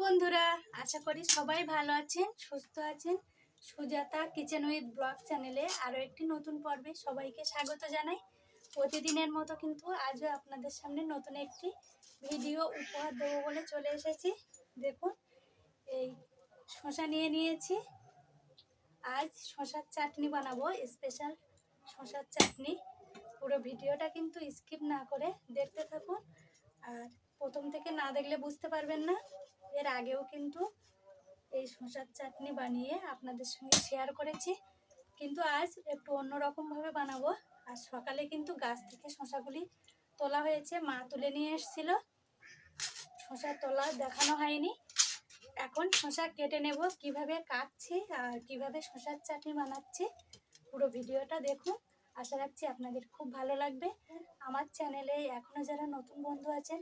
বন্ধুরা, আশা করি সবাই ভালো আছেন, সুস্থ আছেন। সুজাতা কিচেন উইথ ব্লগ চ্যানেলে আরও একটি নতুন পর্বে সবাইকে স্বাগত জানাই। প্রতিদিনের মতো কিন্তু আজও আপনাদের সামনে নতুন একটি ভিডিও উপহার দেবো বলে চলে এসেছি। দেখুন, এই শশা নিয়ে নিয়েছি। আজ শশার চাটনি বানাবো, স্পেশাল শশার চাটনি। পুরো ভিডিওটা কিন্তু স্কিপ না করে দেখতে থাকুন। আর প্রথম থেকে না দেখলে বুঝতে পারবেন না। এর আগেও কিন্তু এই শসার চাটনি বানিয়ে আপনাদের সঙ্গে শেয়ার করেছি। কিন্তু আজ একটু অন্যরকমভাবে বানাবো। আর সকালে কিন্তু গাছ থেকে শসাগুলি তোলা হয়েছে, মা তুলে নিয়ে এসেছিল। শসা তোলা দেখানো হয়নি। এখন শসা কেটে নেব, কীভাবে কাটছি আর কীভাবে শসার চাটনি বানাচ্ছি। পুরো ভিডিওটা দেখুন। আশা রাখছি আপনাদের খুব ভালো লাগবে। আমার চ্যানেলে এখনও যারা নতুন বন্ধু আছেন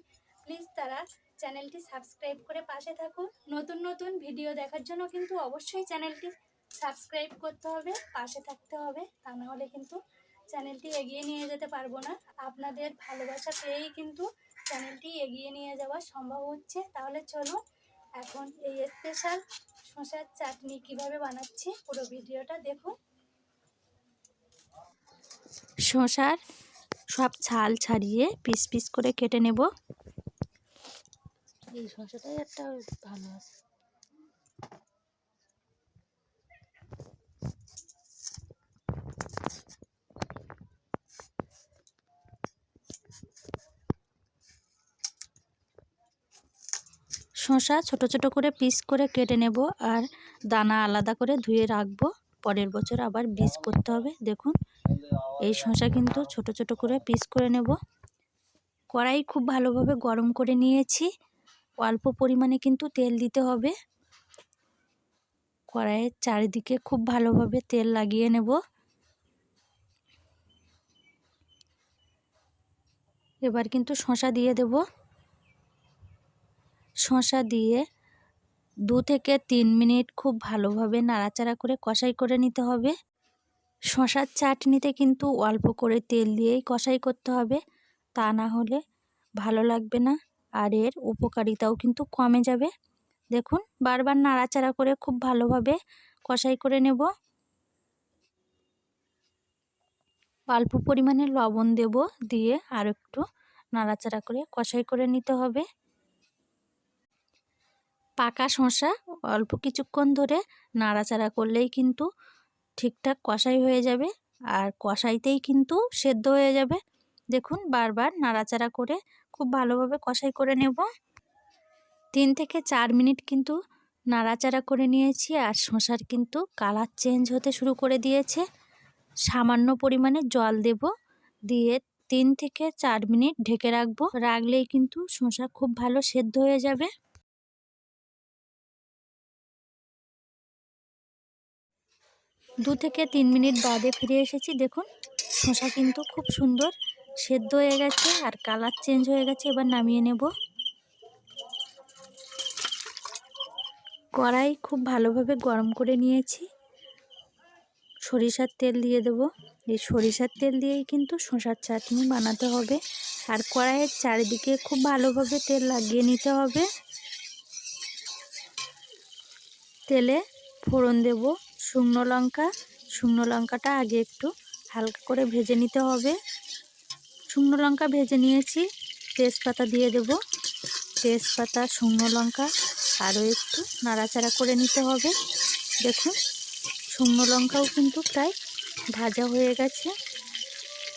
প্লিজ তারা চ্যানেলটি সাবস্ক্রাইব করে পাশে থাকুন। নতুন নতুন ভিডিও দেখার জন্য কিন্তু অবশ্যই চ্যানেলটি সাবস্ক্রাইব করতে হবে, পাশে থাকতে হবে। তা না হলে কিন্তু চ্যানেলটি এগিয়ে নিয়ে যেতে পারব না। আপনাদের ভালোবাসা পেয়েই কিন্তু চ্যানেলটি এগিয়ে নিয়ে যাওয়া সম্ভব হচ্ছে। তাহলে চলুন এখন এই স্পেশাল শসার চাটনি কীভাবে বানাচ্ছি পুরো ভিডিওটা দেখুন। শসার সব ছাল ছাড়িয়ে পিস পিস করে কেটে নেব। এই শসাটাই একটা ভালো আছে। শসা ছোট ছোট করে পিস করে কেটে নেব আর দানা আলাদা করে ধুয়ে রাখব। পরের বছর আবার বীজ করতে হবে। দেখুন, এই শসা কিন্তু ছোট ছোট করে পিস করে নেব। কড়াই খুব ভালোভাবে গরম করে নিয়েছি। অল্প পরিমাণে কিন্তু তেল দিতে হবে। কড়াইয়ের চারিদিকে খুব ভালোভাবে তেল লাগিয়ে নেব। এবার কিন্তু শসা দিয়ে দেব। শসা দিয়ে দু থেকে তিন মিনিট খুব ভালোভাবে নাড়াচাড়া করে কষাই করে নিতে হবে। শশার চাটনিতে কিন্তু অল্প করে তেল দিয়েই কষাই করতে হবে। তা না হলে ভালো লাগবে না। আর এর উপকারিতাও কিন্তু কমে যাবে। দেখুন, বারবার নাড়াচাড়া করে খুব ভালোভাবে কষাই করে নেব। অল্প পরিমাণে লবণ দেব দিয়ে আর একটু নাড়াচাড়া করে কষাই করে নিতে হবে। পাকা শসা অল্প কিছুক্ষণ ধরে নাড়াচাড়া করলেই কিন্তু ঠিকঠাক কষাই হয়ে যাবে আর কষাইতেই কিন্তু সেদ্ধ হয়ে যাবে। দেখুন, বারবার নাড়াচাড়া করে খুব ভালোভাবে কষাই করে নেব। তিন থেকে চার মিনিট কিন্তু নাড়াচাড়া করে নিয়েছি আর শশার কিন্তু কালার চেঞ্জ হতে শুরু করে দিয়েছে। সামান্য পরিমাণে জল দেব, দিয়ে তিন থেকে চার মিনিট ঢেকে রাখব। রাখলেই কিন্তু শসা খুব ভালো সেদ্ধ হয়ে যাবে। দু থেকে তিন মিনিট বাদে ফিরে এসেছি। দেখুন, শসা কিন্তু খুব সুন্দর সেদ্ধ হয়ে গেছে আর কালার চেঞ্জ হয়ে গেছে, এবার নামিয়ে নেব। কড়াই খুব ভালোভাবে গরম করে নিয়েছি। সরিষার তেল দিয়ে দেব। এই সরিষার তেল দিয়েই কিন্তু শসার চাটনি বানাতে হবে। আর কড়াইয়ের চারিদিকে খুব ভালোভাবে তেল লাগিয়ে নিতে হবে। তেলে ফোড়ন দেব, শুকনো লঙ্কা। শুকনো লঙ্কাটা আগে একটু হালকা করে ভেজে নিতে হবে। শুকনো লঙ্কা ভেজে নিয়েছি। তেজপাতা দিয়ে দেব। তেজপাতা, শুকনো লঙ্কা আরও একটু নাড়াচাড়া করে নিতে হবে। দেখুন, শুকনো লঙ্কাও কিন্তু প্রায় ভাজা হয়ে গেছে।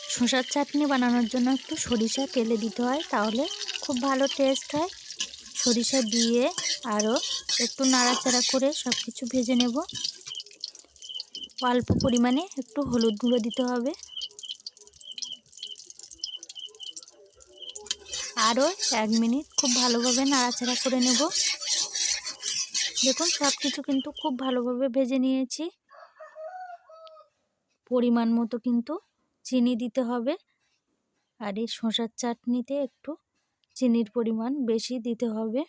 শসার চাটনি বানানোর জন্য একটু সরিষা তেলে দিতে হয়, তাহলে খুব ভালো টেস্ট হয়। সরিষা দিয়ে আরও একটু নাড়াচাড়া করে সব কিছু ভেজে নেব। অল্প পরিমাণে একটু হলুদ গুঁড়ো দিতে হবে। আরও এক মিনিট খুব ভালোভাবে নাড়াচাড়া করে নেব। দেখুন সব কিছু কিন্তু খুব ভালোভাবে ভেজে নিয়েছি। পরিমাণ মতো কিন্তু চিনি দিতে হবে। আর এই শসার চাটনিতে একটু চিনির পরিমাণ বেশি দিতে হবে।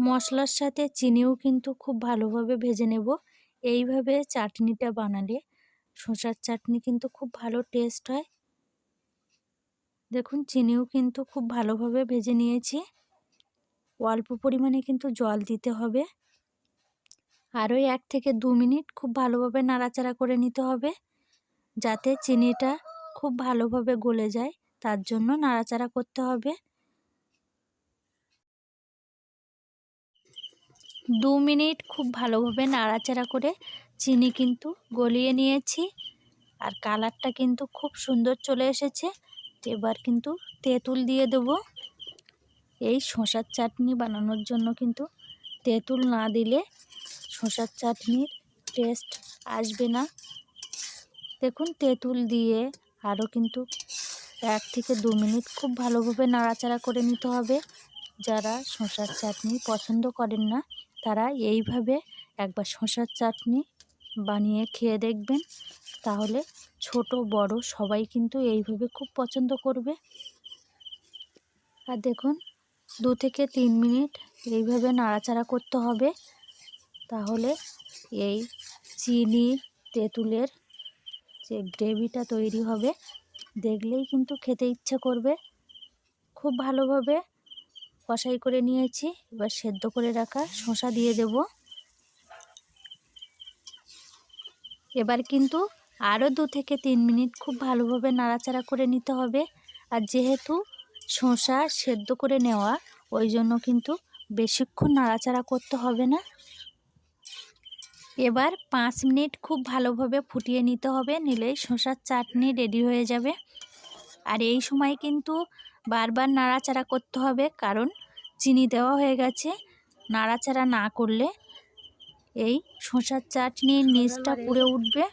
মশলার সাথে চিনিও কিন্তু খুব ভালোভাবে ভেজে নেব। এইভাবে চাটনিটা বানালে শসার চাটনি কিন্তু খুব ভালো টেস্ট হয়। দেখুন, চিনিও কিন্তু খুব ভালোভাবে ভেজে নিয়েছি। অল্প পরিমাণে কিন্তু জল দিতে হবে। আরও এক থেকে দু মিনিট খুব ভালোভাবে নাড়াচাড়া করে নিতে হবে, যাতে চিনিটা খুব ভালোভাবে গলে যায়। তার জন্য নাড়াচাড়া করতে হবে। দু মিনিট খুব ভালোভাবে নাড়াচাড়া করে চিনি কিন্তু গলিয়ে নিয়েছি। আর কালারটা কিন্তু খুব সুন্দর চলে এসেছে। এবার কিন্তু তেঁতুল দিয়ে দেবো। এই শশার চাটনি বানানোর জন্য কিন্তু তেঁতুল না দিলে শশার চাটনির টেস্ট আসবে না। দেখুন, তেঁতুল দিয়ে আরও কিন্তু এক থেকে দু মিনিট খুব ভালোভাবে নাড়াচাড়া করে নিতে হবে। যারা শশার চাটনি পছন্দ করেন না, তারা এইভাবে একবার শশার চাটনি বানিয়ে খেয়ে দেখবেন। তাহলে ছোট, বড় সবাই কিন্তু এইভাবে খুব পছন্দ করবে। আর দেখুন, দু থেকে তিন মিনিট এইভাবে নাড়াচাড়া করতে হবে। তাহলে এই চিনি, তেঁতুলের যে গ্রেভিটা তৈরি হবে, দেখলেই কিন্তু খেতে ইচ্ছে করবে। খুব ভালোভাবে কষাই করে নিয়েছি, এবার সেদ্ধ করে রাখা শসা দিয়ে দেব। এবার কিন্তু আরও দু থেকে তিন মিনিট খুব ভালোভাবে নাড়াচাড়া করে নিতে হবে। আর যেহেতু শসা সেদ্ধ করে নেওয়া, ওই জন্য কিন্তু বেশিক্ষণ নাড়াচাড়া করতে হবে না। এবার পাঁচ মিনিট খুব ভালোভাবে ফুটিয়ে নিতে হবে, নিলেই শসার চাটনি রেডি হয়ে যাবে। আর এই সময় কিন্তু বারবার নাড়াচাড়া করতে হবে, কারণ চিনি দেওয়া হয়ে গেছে। নাড়াচাড়া না করলে এই শসার চাটনির নিচটা পুড়ে উঠবে।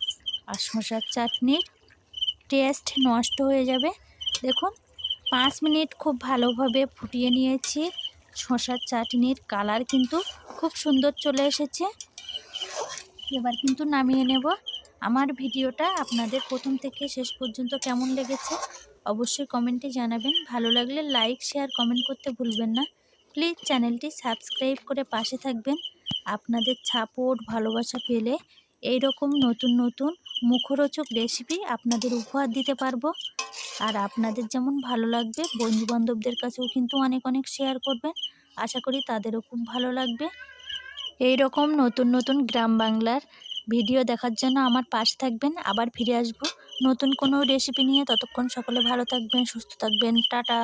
আর শসার চাটনির টেস্ট নষ্ট হয়ে যাবে। দেখুন, পাঁচ মিনিট খুব ভালোভাবে ফুটিয়ে নিয়েছি। শসার চাটনির কালার কিন্তু খুব সুন্দর চলে এসেছে। এবার কিন্তু নামিয়ে নেব। আমার ভিডিওটা আপনাদের প্রথম থেকে শেষ পর্যন্ত কেমন লেগেছে অবশ্যই কমেন্টে জানাবেন। ভালো লাগলে লাইক শেয়ার কমেন্ট করতে ভুলবেন না। প্লিজ চ্যানেলটি সাবস্ক্রাইব করে পাশে থাকবেন। আপনাদের সাপোর্ট ভালোবাসা পেলে এই রকম নতুন নতুন মুখরোচক রেসিপি আপনাদের উপহার দিতে পারব। আর আপনাদের যেমন ভালো লাগবে বন্ধু বান্ধবদের কাছেও কিন্তু অনেক অনেক শেয়ার করবেন। আশা করি তাদেরও খুব ভালো লাগবে। এই রকম নতুন নতুন গ্রাম বাংলার ভিডিও দেখার জন্য আমার পাশে থাকবেন। আবার ফিরে আসব নতুন কোনো রেসিপি নিয়ে। ততক্ষণ সকলে ভালো থাকবেন, সুস্থ থাকবেন। টাটা!